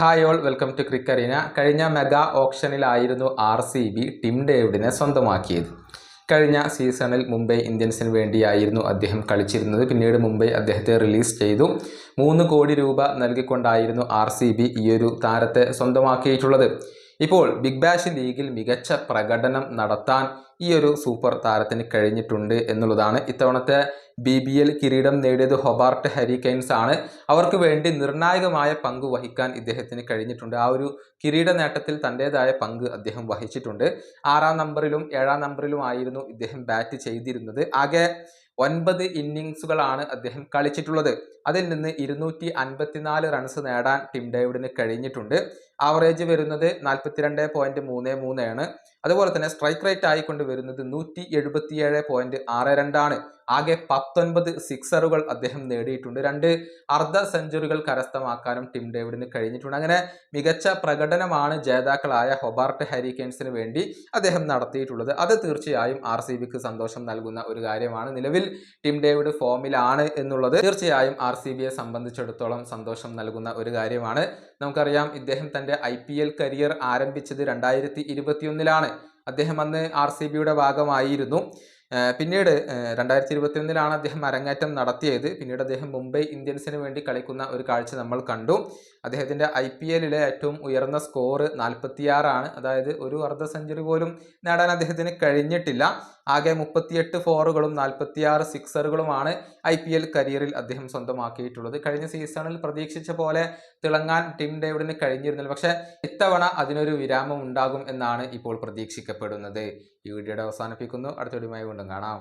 Hi all welcome to Cricarena കഴിഞ്ഞ mega ഓപ്ഷനിലായിരുന്നു R C B Tim ഡേവിഡിനെ സ്വന്തമാക്കിയത്. കഴിഞ്ഞ സീസണിൽ മുംബൈ ഇന്ത്യൻസിന് വേണ്ടിയായിരുന്നു അദ്ദേഹം കളിച്ചിരുന്നത്. പിന്നീട് മുംബൈ അദ്ദേഹത്തെ റിലീസ് ചെയ്തു. മൂന്ന് കോടി രൂപ നൽകിക്കൊണ്ടായിരുന്നു ആർ സി ബി ഈയൊരു താരത്തെ സ്വന്തമാക്കിയിട്ടുള്ളത്. ഇപ്പോൾ ബിഗ് ബാഷ് ലീഗിൽ മികച്ച പ്രകടനം നടത്താൻ ഈ ഒരു സൂപ്പർ താരത്തിന് കഴിഞ്ഞിട്ടുണ്ട് എന്നുള്ളതാണ് ഇത്തവണത്തെ ബി ബി എൽ കിരീടം നേടിയത് ഹൊബാർട്ട് ഹരിക്കെയിൻസ് ആണ്. അവർക്ക് വേണ്ടി നിർണായകമായ പങ്ക് വഹിക്കാൻ ഇദ്ദേഹത്തിന് കഴിഞ്ഞിട്ടുണ്ട്. ആ ഒരു കിരീട നേട്ടത്തിൽ തന്റെതായ പങ്ക് അദ്ദേഹം വഹിച്ചിട്ടുണ്ട്. ആറാം നമ്പറിലും ഏഴാം നമ്പറിലും ആയിരുന്നു ഇദ്ദേഹം ബാറ്റ് ചെയ്തിരുന്നത്. ആകെ ഒൻപത് ഇന്നിങ്സുകളാണ് അദ്ദേഹം കളിച്ചിട്ടുള്ളത്. അതിൽ നിന്ന് ഇരുന്നൂറ്റി അൻപത്തിനാല് റൺസ് നേടാൻ ടിം ഡേവിഡിന് കഴിഞ്ഞിട്ടുണ്ട്. ആവറേജ് വരുന്നത് നാൽപ്പത്തിരണ്ട് പോയിന്റ് മൂന്ന് മൂന്നാണ് അതുപോലെ തന്നെ സ്ട്രൈക്ക് റേറ്റ് ആയിക്കൊണ്ട് വരുന്നത് നൂറ്റി എഴുപത്തിയേഴ് പോയിന്റ് ആറ് രണ്ടാണ് ആകെ പത്തൊൻപത് സിക്സറുകൾ അദ്ദേഹം നേടിയിട്ടുണ്ട്. രണ്ട് അർദ്ധ സെഞ്ചുറികൾ കരസ്ഥമാക്കാനും ടിം ഡേവിഡിന് കഴിഞ്ഞിട്ടുണ്ട്. അങ്ങനെ മികച്ച പ്രകടനമാണ് ജേതാക്കളായ ഹൊബാർട്ട് ഹരിക്കെയിൻസിന് വേണ്ടി അദ്ദേഹം നടത്തിയിട്ടുള്ളത്. അത് തീർച്ചയായും ആർ സി ബിക്ക് സന്തോഷം നൽകുന്ന ഒരു കാര്യമാണ്. നിലവിൽ ടിം ഡേവിഡ് ഫോമിലാണ് എന്നുള്ളത് തീർച്ചയായും ആർ സി ബിയെ സംബന്ധിച്ചിടത്തോളം സന്തോഷം നൽകുന്ന ഒരു കാര്യമാണ്. നമുക്കറിയാം ഇദ്ദേഹം തന്റെ ഐ പി എൽ കരിയർ ആരംഭിച്ചത് രണ്ടായിരത്തി ഇരുപത്തിയൊന്നിലാണ്. അദ്ദേഹം അന്ന് ആർ സി ബിയുടെ ഭാഗമായിരുന്നു. പിന്നീട് രണ്ടായിരത്തി ഇരുപത്തിയൊന്നിലാണ് അദ്ദേഹം അരങ്ങേറ്റം നടത്തിയത്. പിന്നീട് അദ്ദേഹം മുംബൈ ഇന്ത്യൻസിന് വേണ്ടി കളിക്കുന്ന ഒരു കാഴ്ച നമ്മൾ കണ്ടു. അദ്ദേഹത്തിന്റെ ഐ പി എല്ലിലെ ഏറ്റവും ഉയർന്ന സ്കോർ നാൽപ്പത്തിയാറാണ്. അതായത് ഒരു അർദ്ധ സെഞ്ചുറി പോലും നേടാൻ അദ്ദേഹത്തിന് കഴിഞ്ഞിട്ടില്ല. ആകെ മുപ്പത്തിയെട്ട് ഫോറുകളും നാൽപ്പത്തിയാറ് സിക്സറുകളുമാണ് ഐ പി എൽ കരിയറിൽ അദ്ദേഹം സ്വന്തമാക്കിയിട്ടുള്ളത്. കഴിഞ്ഞ സീസണിൽ പ്രതീക്ഷിച്ച പോലെ തിളങ്ങാൻ ടിം ഡേവിഡിന് കഴിഞ്ഞിരുന്നില്ല. പക്ഷേ ഇത്തവണ അതിനൊരു വിരാമം ഉണ്ടാകും എന്നാണ് ഇപ്പോൾ പ്രതീക്ഷിക്കപ്പെടുന്നത്. ഈ വീഡിയോയുടെ അവസാനിപ്പിക്കുന്നു. അടുത്ത വീണ്ടും കാണാം